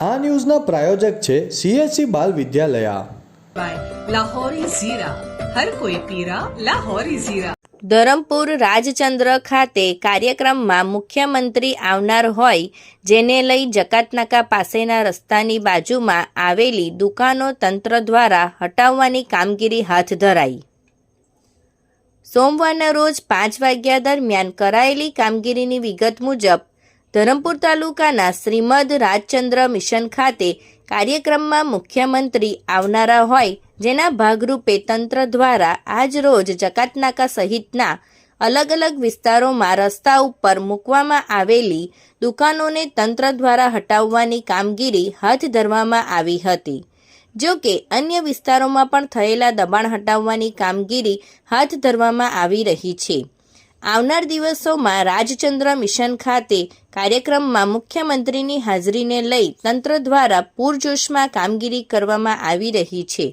આ ન્યૂઝના પ્રાયોજક છે સીએસસી બાલ વિદ્યાલયા. ધરમપુર રાજચંદ્ર ખાતે કાર્યક્રમમાં મુખ્યમંત્રી આવનાર હોય જેને લઈ જકાતનાકા પાસેના રસ્તાની બાજુમાં આવેલી દુકાનો તંત્ર દ્વારા હટાવવાની કામગીરી હાથ ધરાઈ. સોમવારના રોજ પાંચ વાગ્યા દરમિયાન કરાયેલી કામગીરીની વિગત મુજબ ધરમપુર તાલુકાના શ્રીમદ રાજચંદ્ર મિશન ખાતે કાર્યક્રમમાં મુખ્યમંત્રી આવનારા હોય, જેના ભાગરૂપે તંત્ર દ્વારા આજ રોજ જકાતનાકા સહિતના અલગ અલગ વિસ્તારોમાં રસ્તા ઉપર મૂકવામાં આવેલી દુકાનોને તંત્ર દ્વારા હટાવવાની કામગીરી હાથ ધરવામાં આવી હતી. જો કે, અન્ય વિસ્તારોમાં પણ થયેલા દબાણ હટાવવાની કામગીરી હાથ ધરવામાં આવી રહી છે. આવનાર દિવસોમાં રાજચંદ્ર મિશન ખાતે કાર્યક્રમમાં મુખ્યમંત્રીની હાજરીને લઈ તંત્ર દ્વારા પૂરજોશમાં કામગીરી કરવામાં આવી રહી છે.